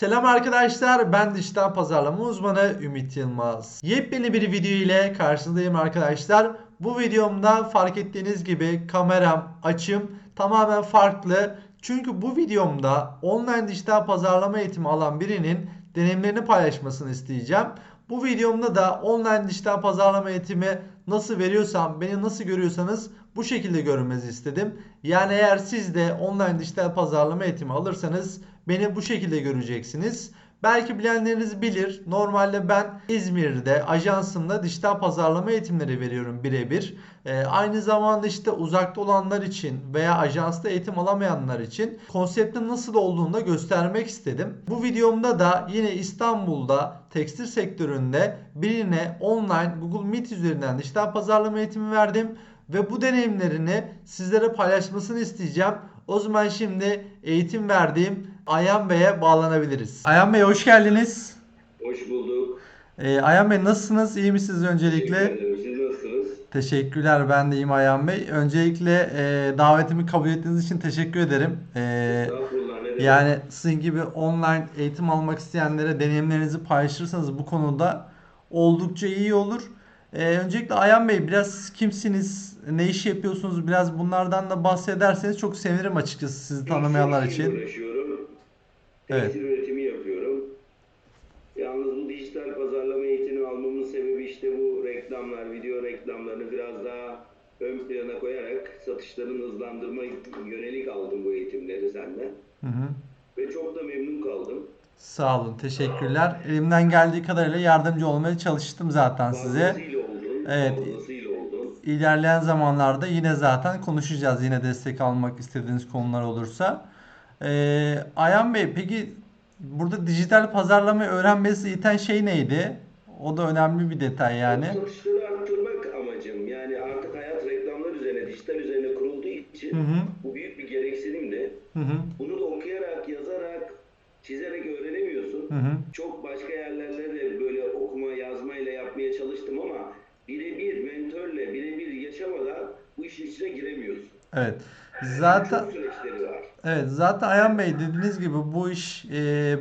Selam arkadaşlar ben dijital pazarlama uzmanı Ümit Yılmaz. Yepyeni bir video ile karşınızdayım arkadaşlar. Bu videomda fark ettiğiniz gibi kameram, açım tamamen farklı. Çünkü bu videomda online dijital pazarlama eğitimi alan birinin deneyimlerini paylaşmasını isteyeceğim. Bu videomda da online dijital pazarlama eğitimi nasıl veriyorsam, beni nasıl görüyorsanız bu şekilde görünmenizi istedim. Yani eğer siz de online dijital pazarlama eğitimi alırsanız beni bu şekilde göreceksiniz. Belki bilenleriniz bilir. Normalde ben İzmir'de ajansımda dijital pazarlama eğitimleri veriyorum birebir. Ee, aynı zamanda işte uzakta olanlar için veya ajansta eğitim alamayanlar için konseptin nasıl olduğunu da göstermek istedim. Bu videomda da yine İstanbul'da tekstil sektöründe birine online Google Meet üzerinden dijital pazarlama eğitimi verdim ve bu deneyimlerini sizlere paylaşmasını isteyeceğim. O zaman şimdi eğitim verdiğim Ayhan Bey'e bağlanabiliriz. Ayhan Bey hoş geldiniz. Hoş bulduk. Ee, Ayhan Bey nasılsınız? İyi misiniz öncelikle? Siz nasılsınız? Teşekkürler ben de iyiyim Ayhan Bey. Öncelikle e, davetimi kabul ettiğiniz için teşekkür ederim. Estağfurullah. Ne demek? yani sizin gibi online eğitim almak isteyenlere deneyimlerinizi paylaşırsanız bu konuda oldukça iyi olur. Ee, öncelikle Ayhan Bey biraz kimsiniz? Ne iş yapıyorsunuz? Biraz bunlardan da bahsederseniz çok sevinirim açıkçası sizi tanımayanlar için. uğraşıyorum. Evet. Tekstil üretimi yapıyorum. Yalnız bu dijital pazarlama eğitimi almamın sebebi işte bu reklamlar, video reklamlarını biraz daha ön plana koyarak satışların hızlandırma yönelik aldım bu eğitimleri senden. Hı hı. Ve çok da memnun kaldım. Sağ olun, teşekkürler. Elimden geldiği kadarıyla yardımcı olmaya çalıştım zaten size. Oldun. Evet. Oldun. İlerleyen zamanlarda yine zaten konuşacağız. Yine destek almak istediğiniz konular olursa. Ee, Ayhan Bey peki burada dijital pazarlamayı öğrenmesi iten şey neydi? O da önemli bir detay yani. Satışları arttırmak amacım. Yani artık hayat reklamlar üzerine, dijital üzerine kurulduğu için Hı hı, bu büyük bir gereksinimdi. hı hı, Bunu da okuyarak, yazarak, çizerek öğrenemiyorsun. hı hı. Çok başka yerlerde de böyle okuma, yazmayla yapmaya çalıştım ama birebir mentörle, birebir yaşamadan bu işin içine giremiyorsun. Evet. Zaten Çok süreçleri var. Evet zaten Ayhan Bey dediğiniz gibi bu iş e,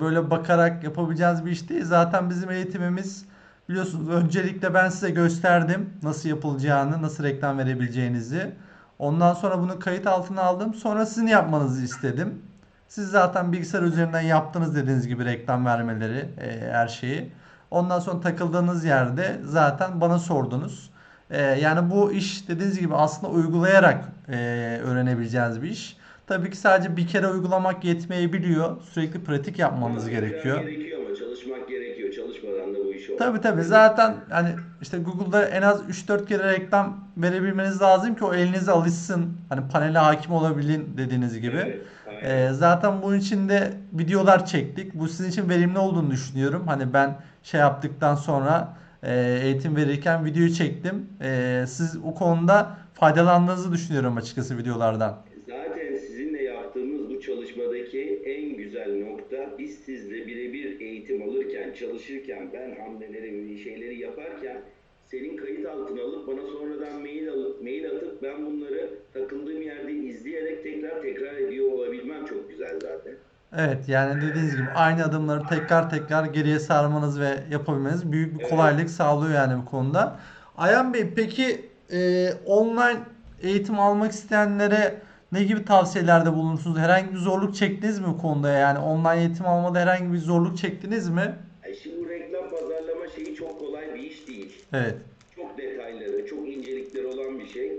böyle bakarak yapabileceğiniz bir iş değil. Zaten bizim eğitimimiz biliyorsunuz öncelikle ben size gösterdim nasıl yapılacağını, nasıl reklam verebileceğinizi. Ondan sonra bunu kayıt altına aldım. Sonra sizin yapmanızı istedim. Siz zaten bilgisayar üzerinden yaptınız dediğiniz gibi reklam vermeleri, e, her şeyi. Ondan sonra takıldığınız yerde zaten bana sordunuz. E, yani bu iş dediğiniz gibi aslında uygulayarak e, öğrenebileceğiniz bir iş. Tabii ki sadece bir kere uygulamak yetmeyebiliyor. Sürekli pratik yapmanız gerekiyor. Gerekiyor ama çalışmak gerekiyor. Çalışmadan da bu iş olmaz. Tabii tabii zaten hani işte Google'da en az 3-4 kere reklam verebilmeniz lazım ki o elinize alışsın. Hani panele hakim olabilin dediğiniz gibi. Evet, aynen. Ee, zaten bunun için de videolar çektik. Bu sizin için verimli olduğunu düşünüyorum. Hani ben şey yaptıktan sonra e, eğitim verirken videoyu çektim. E, siz o konuda faydalandığınızı düşünüyorum açıkçası videolardan. Zaten sizinle yaptığımız bu çalışmadaki en güzel nokta biz sizle birebir eğitim alırken, çalışırken, ben hamleleri, şeyleri yaparken senin kayıt altına alıp bana sonradan mail alıp mail atıp ben bunları takıldığım yerde izleyerek tekrar tekrar ediyor olabilmem çok güzel zaten. Evet yani dediğiniz gibi aynı adımları tekrar tekrar geriye sarmanız ve yapabilmeniz büyük bir Evet. kolaylık sağlıyor yani bu konuda. Ayhan Bey peki e, online eğitim almak isteyenlere ne gibi tavsiyelerde bulunursunuz? Herhangi bir zorluk çektiniz mi bu konuda yani online eğitim almada herhangi bir zorluk çektiniz mi? Yani şimdi bu reklam pazarlama şeyi çok kolay bir iş değil. Evet. Çok detayları, çok incelikleri olan bir şey.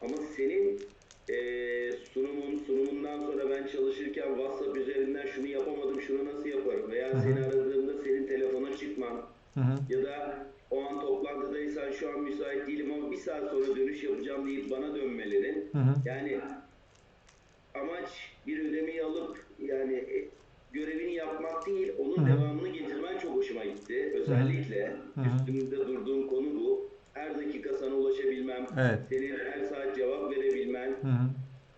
Ama senin eee, sunumun, sunumundan sonra ben çalışırken WhatsApp üzerinden şunu yapamadım, şunu nasıl yaparım veya seni aradığımda senin telefona çıkman Hı hı. ya da o an toplantıdaysan şu an müsait değilim ama bir saat sonra dönüş yapacağım deyip bana dönmelerin Hı hı. yani amaç bir ödemeyi alıp yani e, görevini yapmak değil, onun Hı hı. devamını getirmen çok hoşuma gitti. Özellikle Hı hı. üstünde durduğum konu bu. Her dakika sana ulaşabilmem, Evet. senin her saat cevap verebilmen. Hı hı.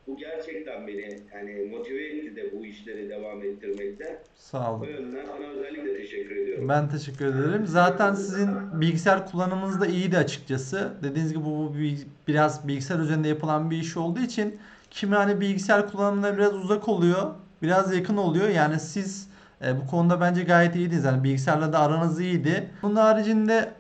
Bu gerçekten beni yani motive etti de bu işleri devam ettirmekte. Sağ O olun. yönden sana özellikle teşekkür ediyorum. Ben teşekkür ederim. Zaten sizin bilgisayar kullanımınız da iyiydi açıkçası. Dediğiniz gibi bu bir, biraz bilgisayar üzerinde yapılan bir iş olduğu için kimi hani bilgisayar kullanımına biraz uzak oluyor, biraz yakın oluyor. Yani siz E, bu konuda bence gayet iyiydiniz. Yani bilgisayarla da aranız iyiydi. Bunun haricinde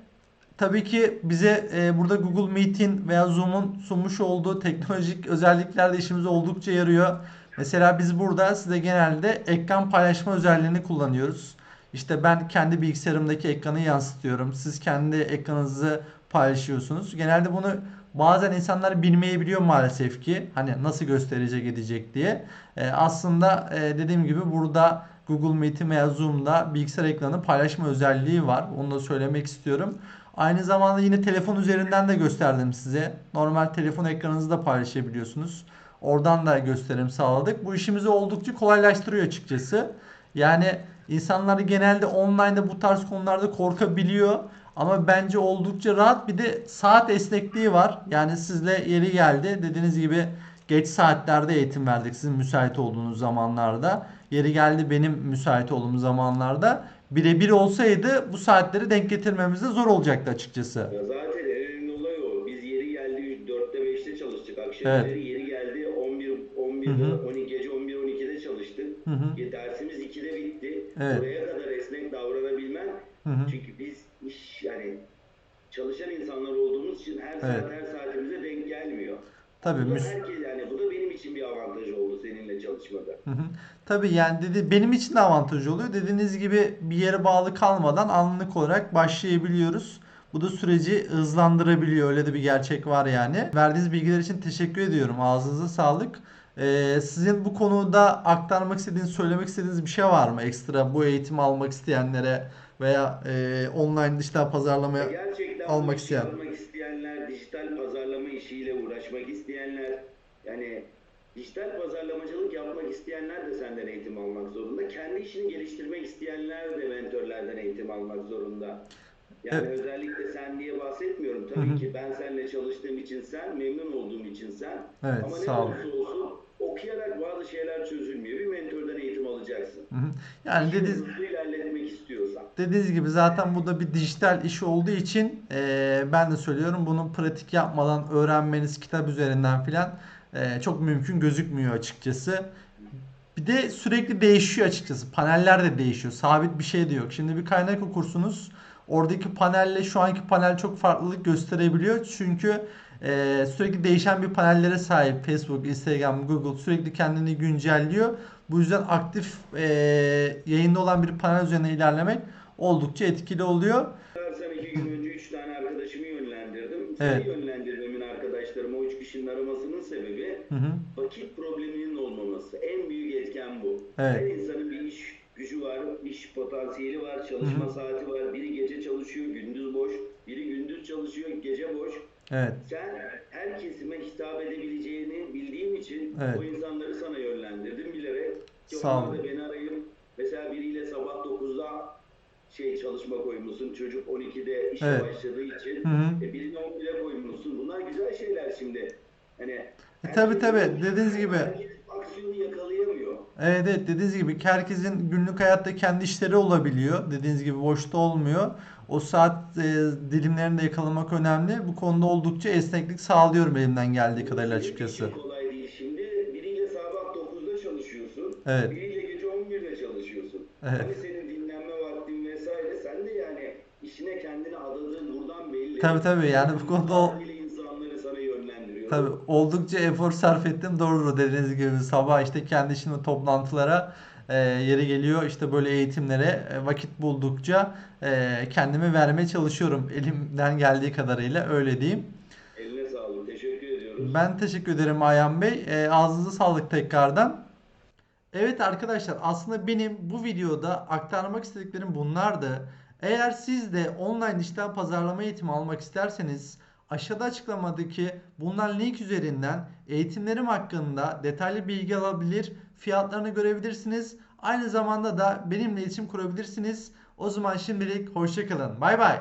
tabii ki bize e, burada Google Meet'in veya Zoom'un sunmuş olduğu teknolojik özellikler de işimize oldukça yarıyor. Mesela biz burada size genelde ekran paylaşma özelliğini kullanıyoruz. İşte ben kendi bilgisayarımdaki ekranı yansıtıyorum. Siz kendi ekranınızı paylaşıyorsunuz. Genelde bunu bazen insanlar bilmeyebiliyor maalesef ki. Hani nasıl gösterecek edecek diye. E, aslında e, dediğim gibi burada Google Meet'in veya Zoom'da bilgisayar ekranı paylaşma özelliği var. Onu da söylemek istiyorum. Aynı zamanda yine telefon üzerinden de gösterdim size. Normal telefon ekranınızı da paylaşabiliyorsunuz. Oradan da gösterim sağladık. Bu işimizi oldukça kolaylaştırıyor açıkçası. Yani insanlar genelde online'da bu tarz konularda korkabiliyor. Ama bence oldukça rahat. Bir de saat esnekliği var. Yani sizle yeri geldi. Dediğiniz gibi geç saatlerde eğitim verdik sizin müsait olduğunuz zamanlarda. Yeri geldi benim müsait olduğum zamanlarda. Birebir olsaydı bu saatleri denk getirmemiz de zor olacaktı açıkçası. Ya zaten en önemli olay o. Biz yeri geldi 4'te 5'te çalıştık. Akşam Evet. yeri geldi 11 11'de Hı hı. 12 gece 11 12'de çalıştık. Hı hı. Dersimiz 2'de bitti. Evet. Oraya kadar esnek davranabilmen. Hı hı. Çünkü biz iş yani çalışan insanlar olduğumuz için her Evet. saat her saatimize denk gelmiyor. Tabii Bu da herkes yani bu da benim için bir avantaj oldu seninle çalışmada. Hı hı. Tabii yani dedi benim için de avantajı oluyor. Dediğiniz gibi bir yere bağlı kalmadan anlık olarak başlayabiliyoruz. Bu da süreci hızlandırabiliyor. Öyle de bir gerçek var yani. Verdiğiniz bilgiler için teşekkür ediyorum. Ağzınıza sağlık. Ee, sizin bu konuda aktarmak istediğiniz, söylemek istediğiniz bir şey var mı? Ekstra bu eğitimi almak isteyenlere veya e, online dijital pazarlamaya Gerçekten almak isteyen. yapmak isteyenler, dijital pazarlama işiyle uğraşmak isteyenler, yani dijital pazarlamacılık yapmak isteyenler de senden eğitim almak zorunda. Kendi işini geliştirmek isteyenler de mentörlerden eğitim almak zorunda. Yani Evet. özellikle sen diye bahsetmiyorum. Tabii hı. ki ben seninle çalıştığım için sen, memnun olduğum için sen. Evet, Ama ne sağ olun. olursa olsun okuyarak bazı şeyler çözülmüyor. Bir mentörden eğitim alacaksın. Hı hı. Yani dediğiniz. Dediğiniz gibi zaten bu da bir dijital iş olduğu için eee, ben de söylüyorum bunu pratik yapmadan öğrenmeniz kitap üzerinden filan eee, çok mümkün gözükmüyor açıkçası. Bir de sürekli değişiyor açıkçası. Paneller de değişiyor. Sabit bir şey de yok. Şimdi bir kaynak okursunuz. Oradaki panelle şu anki panel çok farklılık gösterebiliyor. Çünkü eee, sürekli değişen bir panellere sahip Facebook, Instagram, Google sürekli kendini güncelliyor. Bu yüzden aktif eee, yayında olan bir panel üzerine ilerlemek oldukça etkili oluyor. Sen iki gün önce üç tane arkadaşımı yönlendirdim. Evet. Seni yönlendirmemin arkadaşlarıma o üç kişinin aramasının sebebi Hı hı. vakit probleminin olmaması. En büyük etken bu. Evet. Her insanın bir iş gücü var, iş potansiyeli var, çalışma Hı hı. saati var. Biri gece çalışıyor, gündüz boş. Biri gündüz çalışıyor, gece boş. Evet. Sen her kesime hitap edebileceğini bildiğim için Evet. o insanları sana yönlendirdim bilerek. Sağ olun. beni şey çalışma koymuşsun. Çocuk 12'de işe Evet. başladığı için. Hı hı. E, birini 11'e koymuşsun. Bunlar güzel şeyler şimdi. Hani E, tabii, herkes- tabii. Dediğiniz gibi. Aksiyonu yakalayamıyor. Evet evet dediğiniz gibi herkesin günlük hayatta kendi işleri olabiliyor. Dediğiniz gibi boşta olmuyor. O saat e, dilimlerini de yakalamak önemli. Bu konuda oldukça esneklik sağlıyorum elimden geldiği kadarıyla açıkçası. için kolay değil. Şimdi biriyle sabah 9'da çalışıyorsun. Evet. Biriyle gece 11'de çalışıyorsun. Evet. Hani senin dinlenme vaktin vesaire. Sen de yani işine kendini adadığın buradan belli. Tabii, tabii. Yani bu konuda o-. Tabii oldukça efor sarf ettim. Doğrudur dediğiniz gibi sabah işte kendi işimde toplantılara e, yeri geliyor işte böyle eğitimlere e, vakit buldukça e, kendimi vermeye çalışıyorum elimden geldiği kadarıyla öyle diyeyim. Eline sağlık. Teşekkür ediyoruz. Ben teşekkür ederim Ayhan Bey. E, ağzınıza sağlık tekrardan. Evet arkadaşlar aslında benim bu videoda aktarmak istediklerim bunlardı. Eğer siz de online dijital pazarlama eğitimi almak isterseniz aşağıda açıklamadaki bulunan link üzerinden eğitimlerim hakkında detaylı bilgi alabilir, fiyatlarını görebilirsiniz. Aynı zamanda da benimle iletişim kurabilirsiniz. O zaman şimdilik hoşçakalın. Bay bay.